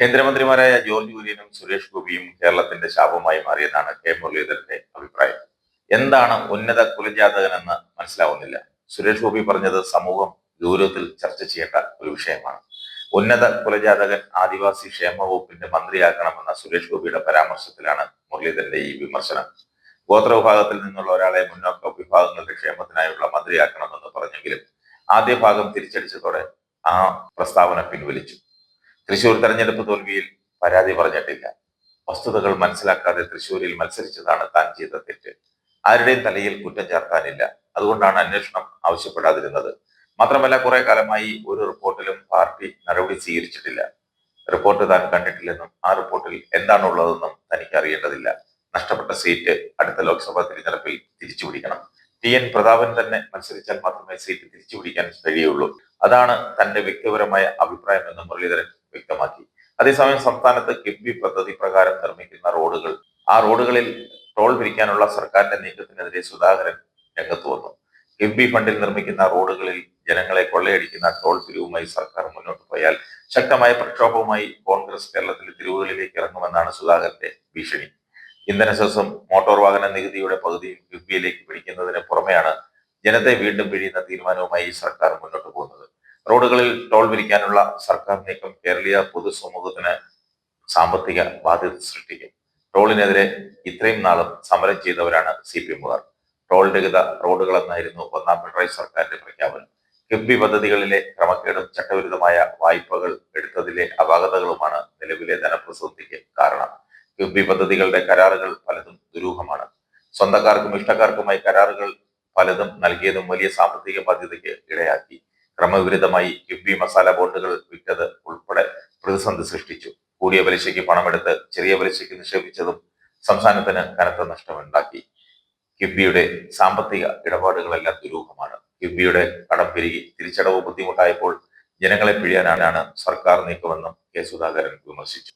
കേന്ദ്രമന്ത്രിമാരായ ജോർജ് കുര്യനും സുരേഷ് ഗോപിയും കേരളത്തിന്റെ ശാപമായി മാറിയെന്നാണ് കെ മുരളീധരന്റെ അഭിപ്രായം. എന്താണ് ഉന്നത കുലജാതകനെന്ന് മനസ്സിലാവുന്നില്ല. സുരേഷ് ഗോപി പറഞ്ഞത് സമൂഹം ഗൗരവത്തിൽ ചർച്ച ചെയ്യേണ്ട ഒരു വിഷയമാണ്. ഉന്നത കുലജാതകൻ ആദിവാസി ക്ഷേമ വകുപ്പിന്റെ മന്ത്രിയാക്കണമെന്ന സുരേഷ് ഗോപിയുടെ പരാമർശത്തിലാണ് മുരളീധരന്റെ ഈ വിമർശനം. ഗോത്ര വിഭാഗത്തിൽ നിന്നുള്ള ഒരാളെ മുന്നോക്ക വിഭാഗങ്ങളുടെ ക്ഷേമത്തിനായുള്ള മന്ത്രിയാക്കണമെന്ന് പറഞ്ഞെങ്കിലും ആദ്യ ഭാഗം തിരിച്ചടിച്ചതോടെ ആ പ്രസ്താവന പിൻവലിച്ചു. തൃശൂർ തെരഞ്ഞെടുപ്പ് തോൽവിയിൽ പരാതി പറഞ്ഞിട്ടില്ല. വസ്തുതകൾ മനസ്സിലാക്കാതെ തൃശൂരിൽ മത്സരിച്ചതാണ് താൻ ചെയ്ത തെറ്റ്. ആരുടെയും തലയിൽ കുറ്റം ചേർക്കാനില്ല. അതുകൊണ്ടാണ് അന്വേഷണം ആവശ്യപ്പെടാതിരുന്നത്. മാത്രമല്ല കുറെ കാലമായി ഒരു റിപ്പോർട്ടിലും പാർട്ടി നടപടി സ്വീകരിച്ചിട്ടില്ല. റിപ്പോർട്ട് താൻ കണ്ടിട്ടില്ലെന്നും ആ റിപ്പോർട്ടിൽ എന്താണുള്ളതെന്നും തനിക്ക് അറിയേണ്ടതില്ല നഷ്ടപ്പെട്ട സീറ്റ് അടുത്ത ലോക്സഭാ തിരഞ്ഞെടുപ്പിൽ തിരിച്ചുപിടിക്കണം. ടി എൻ പ്രതാപൻ തന്നെ മത്സരിച്ചാൽ മാത്രമേ സീറ്റ് തിരിച്ചുപിടിക്കാൻ കഴിയുള്ളൂ. അതാണ് തന്റെ വ്യക്തിപരമായ അഭിപ്രായം എന്ന് മുരളീധരൻ വ്യക്തമാക്കി. അതേസമയം സംസ്ഥാനത്ത് കിഫ്ബി പദ്ധതി പ്രകാരം നിർമ്മിക്കുന്ന റോഡുകൾ ആ റോഡുകളിൽ ടോൾ പിരിക്കാനുള്ള സർക്കാരിന്റെ നീക്കത്തിനെതിരെ സുധാകരൻ രംഗത്ത് വന്നു. കിഫ്ബി ഫണ്ടിൽ നിർമ്മിക്കുന്ന റോഡുകളിൽ ജനങ്ങളെ കൊള്ളയടിക്കുന്ന ടോൾ പിരിവുമായി സർക്കാർ മുന്നോട്ട് പോയാൽ ശക്തമായ പ്രക്ഷോഭവുമായി കോൺഗ്രസ് കേരളത്തിലെ തെരുവുകളിലേക്ക് ഇറങ്ങുമെന്നാണ് സുധാകരന്റെ ഭീഷണി. ഇന്ധന സെസ്സും മോട്ടോർ വാഹന നികുതിയുടെ പകുതിയും കിഫ്ബിയിലേക്ക് പിടിക്കുന്നതിന് പുറമെയാണ് ജനത്തെ വീണ്ടും പിഴിയുന്ന തീരുമാനവുമായി സർക്കാർ മുന്നോട്ട് റോഡുകളിൽ ടോൾ പിരിക്കാനുള്ള സർക്കാർ നീക്കം കേരളീയ പൊതുസമൂഹത്തിന് സാമ്പത്തിക ബാധ്യത സൃഷ്ടിക്കും. ടോളിനെതിരെ ഇത്രയും നാളും സമരം ചെയ്തവരാണ് സി പി എമ്മുകാർ. ടോൾ രഹിത റോഡുകളെന്നായിരുന്നു ഒന്നാം പിണറായി സർക്കാരിന്റെ പ്രഖ്യാപനം. കിഫ്ബി പദ്ധതികളിലെ ക്രമക്കേടും ചട്ടവിരുദ്ധമായ വായ്പകൾ എടുത്തതിലെ അപാകതകളുമാണ് നിലവിലെ ധനപ്രതിസന്ധിക്ക് കാരണം. കിഫ്ബി പദ്ധതികളുടെ കരാറുകൾ പലതും ദുരൂഹമാണ്. സ്വന്തക്കാർക്കും ഇഷ്ടക്കാർക്കുമായി കരാറുകൾ പലതും നൽകിയതും വലിയ സാമ്പത്തിക ബാധ്യതയ്ക്ക് ഇടയാക്കി. ക്രമവിരുദ്ധമായി കിഫ്ബി മസാല ബോണ്ടുകൾ വിറ്റത് ഉൾപ്പെടെ പ്രതിസന്ധി സൃഷ്ടിച്ചു. കൂടിയ പലിശയ്ക്ക് പണമെടുത്ത് ചെറിയ പലിശയ്ക്ക് നിക്ഷേപിച്ചതും സംസ്ഥാനത്തിന് കനത്ത നഷ്ടമുണ്ടാക്കി. കിഫ്ബിയുടെ സാമ്പത്തിക ഇടപാടുകളെല്ലാം ദുരൂഹമാണ്. കിഫ്ബിയുടെ കടം പെരുകി തിരിച്ചടവ് ബുദ്ധിമുട്ടായപ്പോൾ ജനങ്ങളെ പിഴിയാനാണ് സർക്കാർ നീക്കമെന്നും കെ സുധാകരൻ വിമർശിച്ചു.